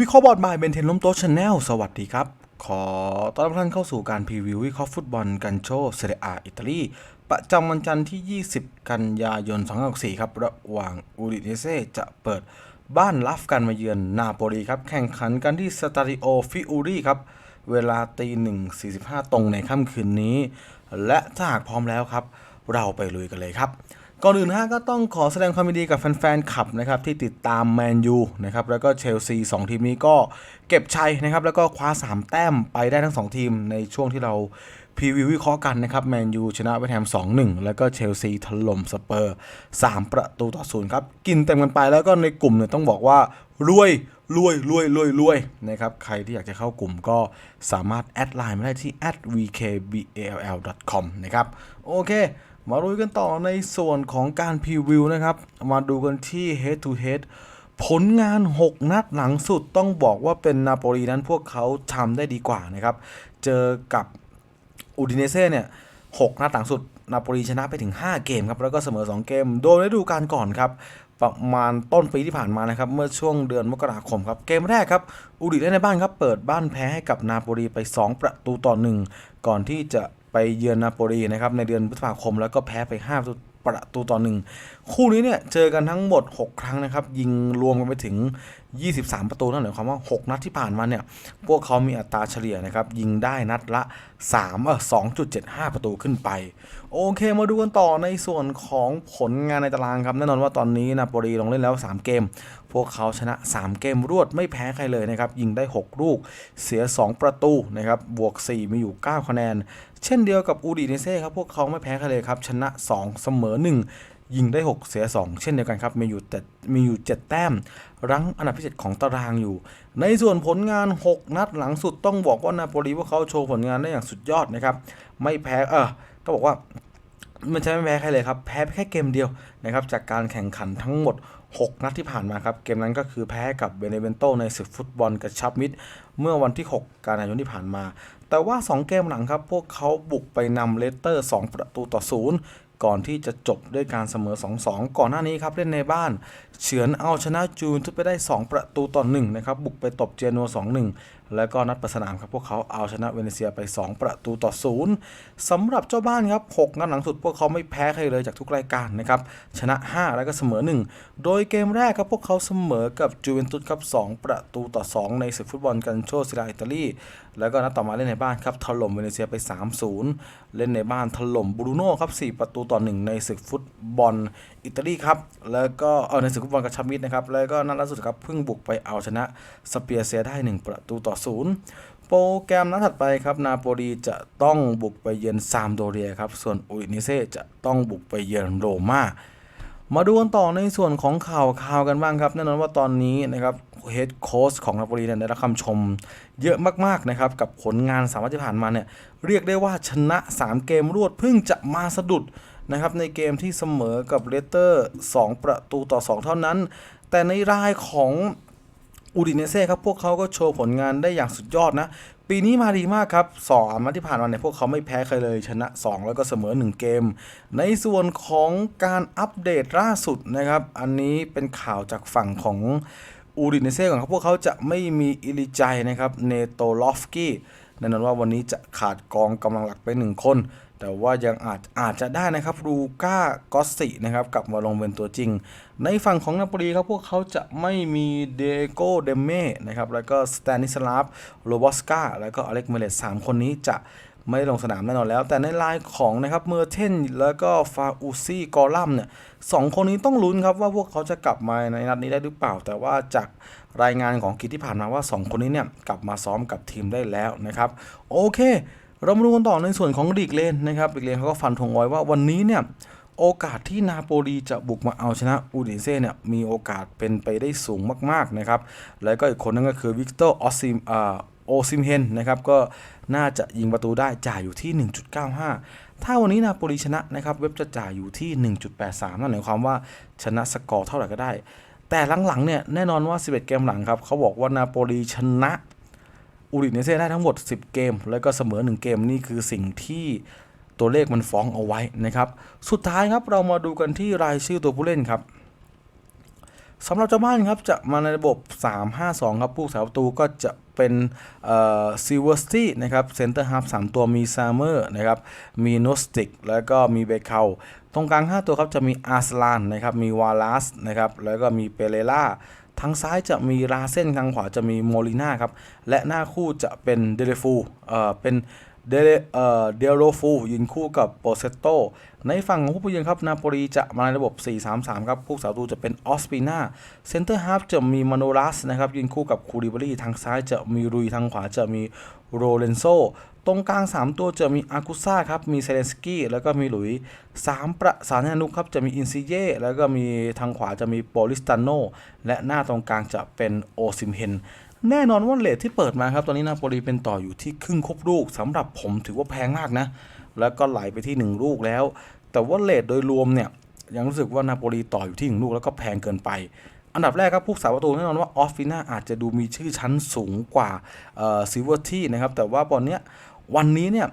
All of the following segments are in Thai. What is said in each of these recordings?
วิเคราะห์บอร์ดบายเบนเทนล้มโต๊ะชาแนลสวัสดีครับ ขอต้อนรับท่านเข้าสู่การพรีวิววิเคราะห์ฟุตบอลกันโชเซเรียอาอิตาลี ประจำวันจันทร์ที่ 20 กันยายน2564ครับ ระหว่างอูดิเนเซ่จะเปิดบ้านรับกันมาเยือนนาโปลีครับ แข่งขันกันที่สตาดิโอฟิอูรีครับ เวลาตีหนึ่งสี่สิบห้าตรงในค่ำคืนนี้ และถ้าหากพร้อมแล้วครับ เราไปลุยกันเลยครับ ก่อนอื่นฮะก็ต้องขอแสดงความยินดีกับแฟนๆขับนะครับที่ติดตามแมนยูนะครับแล้วก็เชลซีสองทีมนี้ก็เก็บชัยนะครับแล้วก็คว้า 3 แต้มไปได้ทั้ง 2 ทีมในช่วงที่เราพรีวิววิเคราะห์กันนะครับแมนยูชนะเวสต์แฮม 2-1 แล้วก็เชลซีถล่มสเปอร์ 3 ประตูต่อศูนย์ครับ กินเต็มกันไปแล้วก็ในกลุ่มเนี่ยต้องบอกว่ารวยรวยรวยรวยรวยนะครับ ใครที่อยากจะเข้ากลุ่มก็สามารถแอดไลน์มาได้ที่ @vkball.com นะครับ โอเค มาลุยกันต่อในส่วนของการพรีวิวนะครับ มาดูกันที่ head to head ผลงาน 6 นัดหลังสุดต้องบอกว่าเป็นนาโปลีนั้นพวกเขาทำได้ดีกว่านะครับ เจอกับอูดิเนเซ่เนี่ย6นัดหลังสุดนาโปลีชนะไปถึง 5 เกมครับ แล้วก็เสมอ 2 เกม โดยฤดูกาลก่อนครับ ประมาณต้นปีที่ผ่านมานะครับ เมื่อช่วงเดือนมกราคมครับ เกมแรกครับ อูดิเล่นในบ้านครับ เปิดบ้านแพ้ให้กับนาโปลีไป 2 ประตูต่อ 1 ก่อนที่จะ ไปเยือนนาโปลีนะครับในเดือนพฤษภาคมแล้วก็แพ้ไป5ประตูต่อหนึ่งคู่นี้เนี่ยเจอกันทั้งหมด 6 ครั้งนะครับ ยิงรวมกันไปถึง 23 ประตูนั่นหมายความว่า 6 นัดที่ผ่านมาเนี่ย พวกเขามีอัตราเฉลี่ยนะครับ ยิงได้นัดละ3เออ2.75 ประตูขึ้นไป โอเคมาดูกันต่อในส่วนของผลงานในตารางครับ แน่นอนว่าตอนนี้นาโปลีลงเล่นแล้ว 3 เกม พวกเขาชนะ 3 เกมรวดไม่แพ้ใครเลยนะครับ ยิงได้ 6 ลูกเสีย 2 ประตูนะครับบวก 4 มีอยู่ 9 คะแนน เช่นเดียวกับอูดิเนเซ่ครับพวกเขาไม่แพ้ใครเลยครับชนะ 2 เสมอ 1 ยิงได้ 6 เสีย 2 เช่นเดียวกันครับมีอยู่แต่มีอยู่ 7 แต้ม รั้งอันดับที่7ของตารางอยู่ ในส่วนผลงาน 6 นัดหลังสุดต้องบอกว่านาโปลีพวกเขาโชว์ผลงานได้อย่างสุดยอดนะครับไม่แพ้เออต้องบอกว่า มันใช่ไม่แพ้ใครเลยครับ แพ้แค่เกมเดียวนะครับจากการแข่งขันทั้งหมด 6 นัดที่ผ่านมาครับ เกมนั้นก็คือแพ้กับเบเนเวนโตในศึกฟุตบอลกระชับมิตร เมื่อวันที่ 6 กันยายนที่ผ่านมา แต่ว่า 2 เกมหลังครับ พวกเขาบุกไปนำเลสเตอร์ 2 ประตูต่อศูนย์ ก่อนที่จะจบด้วยการเสมอ 2-2 ก่อนหน้านี้ครับเล่นในบ้านเฉือนเอาชนะจูนทุบไปได้ 2 ประตูต่อ1นะครับบุกไปตบเจนัว 2-1 แล้วก็นัดปิดสนามครับพวกเขาเอาชนะเวเนเซียไป 2 ประตูต่อศูนย์สำหรับเจ้าบ้านครับ6นัดหลังสุดพวกเขาไม่แพ้ใครเลยจากทุกรายการนะครับชนะ 5 แล้วก็เสมอ 1 โดยเกมแรกครับพวกเขาเสมอกับจูเวนตุสครับ2ประตูต่อ 2 ในศึกฟุตบอลกันโชซิลาอิตาลี แล้วก็นัดต่อมาเล่นในบ้านครับถล่มเวเนเซียไป 3-0 เล่นในบ้านถล่มบรูโน่ครับ 4 ประตูต่อ 1 ในศึกฟุตบอลอิตาลีครับ แล้วก็เออในศึกฟุตบอลกระชับมิตรนะครับ แล้วก็นัดล่าสุดครับเพิ่งบุกไปเอาชนะสเปียเซียได้ 1 ประตูต่อ 0 โปรแกรมนัดถัดไปครับนาโปลีจะต้องบุกไปเยือนซามโดเรียครับ ส่วนอุดิเนเซ่จะต้องบุกไปเยือนโรม่ามาดูกันต่อในส่วนของข่าวข่าวกันบ้างครับ แน่นอนว่าตอนนี้นะครับ เฮดโค้ชของนาโปลีเนี่ยได้รับคำชมเยอะมากๆนะครับกับผลงานสามวันที่ผ่านมาเนี่ยเรียกได้ว่าชนะ 3 เกมรวดเพิ่งจะมาสะดุดนะครับในเกมที่เสมอกับเลสเตอร์ 2 ประตูต่อ 2 เท่านั้น แต่ในรายของอูดิเนเซ่ครับพวกเขาก็โชว์ผลงานได้อย่างสุดยอดนะปีนี้มาดีมากครับสองนัดที่ผ่านมาเนี่ยพวกเขาไม่แพ้ใครเลยชนะ 2 แล้วก็เสมอ 1 เกม ในส่วนของการอัปเดตล่าสุดนะครับ อันนี้เป็นข่าวจากฝั่งของ อูดิเนเซ่ก่อนครับ พวกเขาจะไม่มีอิลิใจนะครับ เนโตลอฟกี้แน่นอนว่าวันนี้จะขาดกองกำลังหลักไป 1 คน แต่ว่ายังอาจอาจจะได้นะครับรูก้ากอสซินะครับกลับมาลงเป็นตัวจริง ในฝั่งของนาโปลีครับ พวกเขาจะไม่มีเดโกเดเม่นะครับแล้วก็สแตนิสลาฟโรบอสกาแล้วก็อเล็กเมเลสสามคนนี้จะ ไม่ลงสนามแน่นอนแล้ว แต่ในไลน์ของนะครับเมอร์เทนแล้วก็ฟาอูซี่กอลัมเนี่ยสองคนนี้ต้องลุ้นครับว่าพวกเขาจะกลับมาในนัดนี้ได้หรือเปล่า แต่ว่าจากรายงานของกิจที่ผ่านมาว่า 2 คนนี้เนี่ยกลับมาซ้อมกับทีมได้แล้วนะครับ โอเค เรามาดูกันต่อในส่วนของลีกเลนนะครับลีกเลนเขาก็ฟันธงไว้ว่าวันนี้เนี่ยโอกาสที่นาโปลีจะบุกมาเอาชนะอูดิเซ่เนี่ยมีโอกาสเป็นไปได้สูงมากๆนะครับ แล้วก็อีกคนนึงก็คือวิกเตอร์ออซิมอ่า โอซิมเฮนนะครับก็น่าจะยิงประตูได้จ่ายอยู่ที่ 1.95 ถ้าวันนี้นาโปลีชนะนะครับเว็บจะจ่ายอยู่ที่ 1.83 นั่นหมายความว่าชนะสกอร์เท่าไหร่ก็ได้ แต่หลังๆเนี่ยแน่นอนว่า 11 เกมหลังครับเขาบอกว่านาโปลีชนะอูริเนเซ่ได้ทั้งหมด 10 เกม แล้วก็เสมอ 1 เกมนี่คือสิ่งที่ตัวเลขมันฟ้องเอาไว้นะครับ สุดท้ายครับเรามาดูกันที่รายชื่อตัวผู้เล่นครับ สำหรับเจ้าบ้านครับจะมาในระบบ 3-5-2 ครับ ผู้สาประตูก็จะเป็นซิลเวอร์สตี้นะครับเซนเตอร์ฮาร์ฟสามตัวมีซามเมอร์นะครับมีโนสติกแล้วก็มีเบเคาตรงกลาง 5 ตัวครับจะมีอาร์สลานนะครับมีวาลัสนะครับแล้วก็มีเปเรล่าทางซ้ายจะมีราเซนทางขวาจะมีโมลิน่าครับและหน้าคู่จะเป็นเดเรฟูเอ่อเป็น เดเรเอ่อเดโรฟูยืนคู่กับโปเซโตในฝั่งของผู้ punya ครับนาโปลีจะมาในระบบ 4-3-3 ครับผู้สาวตูจะเป็นออสปีนาเซนเตอร์ฮาฟจะมีมาโนรัสนะครับยืนคู่กับคูริบรีทางซ้ายจะมีรุยทางขวาจะมีโรเลนโซตรงกลาง 3 ตัวจะมีอากุซ่าครับ มีเซเลนสกี้ แล้วก็มีหลุย 3 ประสานนุกครับ จะมีอินซิเย่ แล้วก็มีทางขวาจะมีโปลิสตานโน และหน้าตรงกลางจะเป็นโอซิมเฮน แน่นอนว่าเลทที่เปิดมาครับ ตอนนี้นาโปลีเป็นต่ออยู่ที่ครึ่งครบลูกสำหรับผมถือว่าแพงมากนะ แล้วก็ไหลไปที่ 1 ลูกแล้ว แต่ว่าเลทโดยรวมเนี่ยยังรู้สึกว่านาโปลีต่ออยู่ที่1ลูกแล้วก็แพงเกินไป อันดับแรกครับผู้สาประตูแน่นอนว่าออฟฟิน่าอาจจะดูมีชื่อชั้นสูงกว่าซิเวอร์ที่นะครับแต่ว่าตอนเนี้ยวันนี้เนี่ย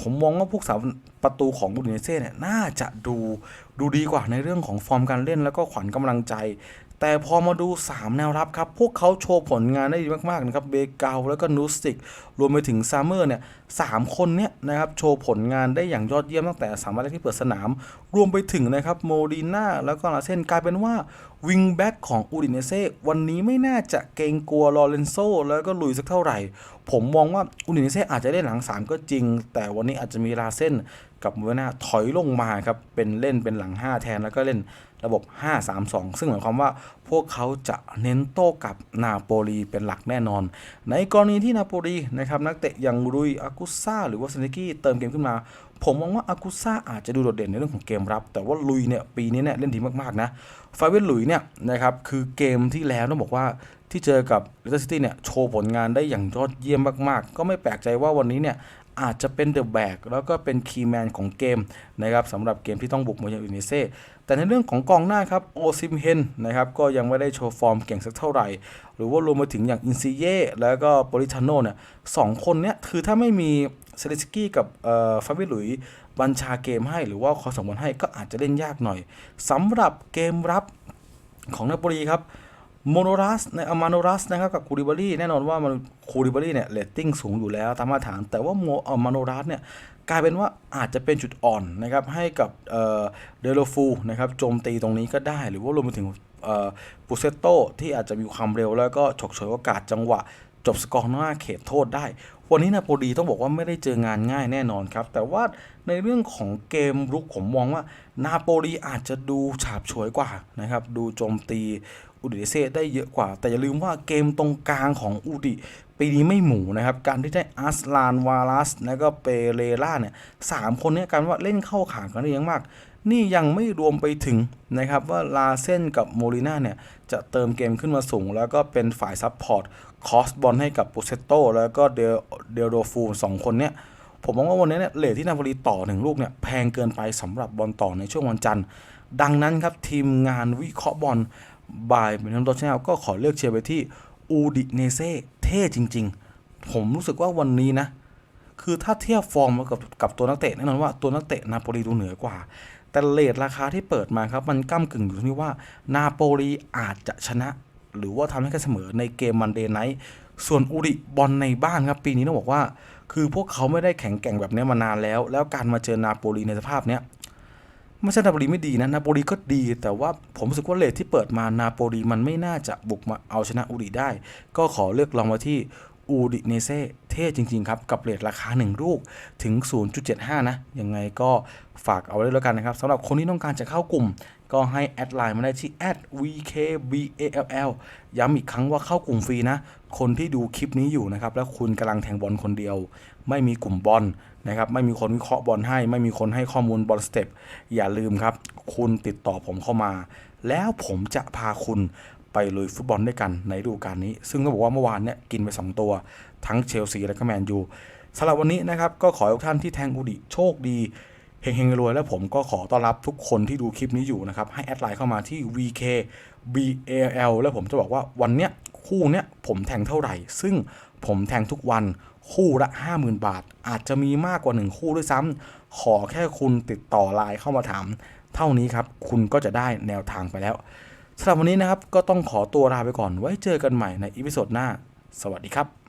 ผมมองว่าผู้สาประตูของบูดิเนเซ่เนี่ยน่าจะดูดูดีกว่าในเรื่องของฟอร์มการเล่นแล้วก็ขวัญกำลังใจ แต่พอมาดู 3 แนวรับครับ พวกเขาโชว์ผลงานได้ดีมาก ๆ นะครับ เบเกาแล้วก็นูสติก รวมไปถึงซามเมอร์เนี่ยสามคนเนี่ยนะครับ โชว์ผลงานได้อย่างยอดเยี่ยมตั้งแต่สามวันแรกที่เปิดสนาม รวมไปถึงนะครับโมดีน่าแล้วก็ลาเซนกลายเป็นว่า วิงแบ็กของอูดิเนเซ่วันนี้ไม่น่าจะเกรงกลัวลอเรนโซแล้วก็ลุยสักเท่าไหร่ ผมมองว่าอูดิเนเซ่อาจจะเล่นหลัง 3 ก็จริง แต่วันนี้อาจจะมีลาเซนกับมเวน่าถอยลงมาครับเป็นเล่นเป็นหลัง 5 แทนแล้วก็เล่นระบบ 5-3-2 ซึ่งหมายความว่าพวกเขาจะเน้นโต้กับนาโปลีเป็นหลักแน่นอน ในกรณีที่นาโปลีนะครับนักเตะอย่างรุยอากุซ่าหรือว่าเซนกี้เติมเกมขึ้นมา ผมมองว่าอากุซ่าอาจจะดูโดดเด่นในเรื่องของเกมรับ แต่ว่าลุยเนี่ยปีนี้เนี่ยเล่นดีมากๆนะฟาเวนลุยเนี่ยนะครับคือเกมที่แล้วต้องบอกว่าที่เจอกับเลสเตอร์ซิตี้เนี่ยโชว์ผลงานได้อย่างยอดเยี่ยมมากๆ ก็ไม่แปลกใจว่าวันนี้เนี่ยอาจจะเป็นเดอะแบกแล้วก็เป็นคีย์แมนของเกมนะครับสำหรับเกมที่ต้องบุกมายังอูนิเซ่ แต่ในเรื่องของกองหน้าครับโอซิมเฮนนะครับก็ยังไม่ได้โชว์ฟอร์มเก่งสักเท่าไหร่ หรือว่ารวมไปถึงอย่างอินซิเย่แล้วก็โปลิชานโนเนี่ยสองคนเนี้ยคือถ้าไม่มีเซเลสกี้กับเอ่อฟาบิลุยบัญชาเกมให้หรือว่าคอสมบอลให้ก็อาจจะเล่นยากหน่อยสำหรับเกมรับของนาโปลีครับ โมโนรัสในอมาโนรัสนะครับกับคูริบารีแน่นอนว่ามันคูริบารีเนี่ยเลตติ้งสูงอยู่แล้วตามมาตรฐาน แต่ว่าโมอมาโนรัสเนี่ยกลายเป็นว่าอาจจะเป็นจุดอ่อนนะครับให้กับเดโลฟูนะครับโจมตีตรงนี้ก็ได้ หรือว่ารวมไปถึงปูเซโตที่อาจจะมีความเร็วแล้วก็ฉกฉวยโอกาสจังหวะ จบสกอร์หน้าเขตโทษได้ วันนี้นาโปลีต้องบอกว่าไม่ได้เจองานง่ายแน่นอนครับ แต่ว่าในเรื่องของเกมรุกผมมองว่า นาโปลีอาจจะดูฉาบฉวยกว่านะครับ ดูโจมตีอูดิเซได้เยอะกว่า แต่อย่าลืมว่าเกมตรงกลางของอูดิปีนี้ไม่หมูนะครับ การที่ได้อาร์สลานวาลัส แล้วก็เปเรล่าเนี่ยสามคนนี้การว่าเล่นเข้าขากันได้ยังมาก นี่ยังไม่รวมไปถึงนะครับว่าลาเซนกับโมลิน่าเนี่ยจะเติมเกมขึ้นมาสูง แล้วก็เป็นฝ่ายซับพอร์ตคอสบอลให้กับปูเซโตแล้วก็เดลเดลโรฟูสองคนเนี่ยผมมองว่าวันนี้เนี่ยเลทที่นาโปลีต่อหนึ่งลูกเนี่ยแพงเกินไปสำหรับบอลต่อในช่วงวันจันทร์ ดังนั้นครับทีมงานวิเคราะห์บอลบายเป็นทั้งตัวชแนลก็ขอเลือกเชียร์ไปที่อูดิเนเซ่เท่จริง ๆ ผมรู้สึกว่าวันนี้นะคือถ้าเทียบฟอร์มกับกับตัวนักเตะแน่นอนว่าตัวนักเตะนาโปลีดูเหนือกว่า แต่เลทราคาที่เปิดมาครับ มันก้ากึ่งอยู่ที่ว่านาโปลีอาจจะชนะ หรือว่าทำให้แค่เสมอในเกมมันเดย์ไนท์ส่วนอูดิบอลในบ้านครับ ปีนี้ต้องบอกว่า คือพวกเขาไม่ได้แข็งแกร่งแบบนี้มานานแล้ว แล้วการมาเจอนาโปลีในสภาพเนี้ยไม่ใช่นาโปลีไม่ดีนะนาโปลีก็ดี แต่ว่าผมรู้สึกว่าเลทที่เปิดมานาโปลีมันไม่น่าจะบุกมาเอาชนะอูดิได้ ก็ขอเลือกลองมาที่ อูดิเนเซ่เท่จริง ๆ ครับ กับเลทราคา 1 ลูกถึง 0.75 นะ ยังไงก็ฝากเอาไว้แล้วกันนะครับสำหรับคนที่ต้องการจะเข้ากลุ่ม ก็ให้แอดไลน์มาได้ที่ @vkball ย้ำอีกครั้งว่าเข้ากลุ่มฟรีนะ คนที่ดูคลิปนี้อยู่นะครับ แล้วคุณกำลังแทงบอลคนเดียว ไม่มีกลุ่มบอลนะครับไม่มีคนวิเคราะห์บอลให้ ไม่มีคนให้ข้อมูลบอลสเต็ปอย่าลืมครับ คุณติดต่อผมเข้ามา แล้วผมจะพาคุณ ไปลุยฟุตบอลด้วยกันในฤดูกาลนี้ ซึ่งต้องบอกว่าเมื่อวานเนี่ยกินไป 2 ตัว ทั้งเชลซีและก็แมนยูสำหรับวันนี้นะครับก็ขอให้ทุกท่านที่แทงอุดิโชคดีเฮงๆรวยและผมก็ขอต้อนรับทุกคนที่ดูคลิปนี้อยู่นะครับให้แอดไลน์เข้ามาที่ VK BAL แล้วผมจะบอกว่าวันเนี้ยคู่เนี้ยผมแทงเท่าไหร่ ซึ่งผมแทงทุกวันคู่ละ 50,000 บาท อาจจะมีมากกว่า 1 คู่ด้วยซ้ำขอแค่คุณติดต่อไลน์เข้ามาถาม เท่านี้ครับ คุณก็จะได้แนวทางไปแล้ว สำหรับวันนี้นะครับก็ต้องขอตัวลาไปก่อนไว้เจอกันใหม่ในอีพิโซดหน้า สวัสดีครับ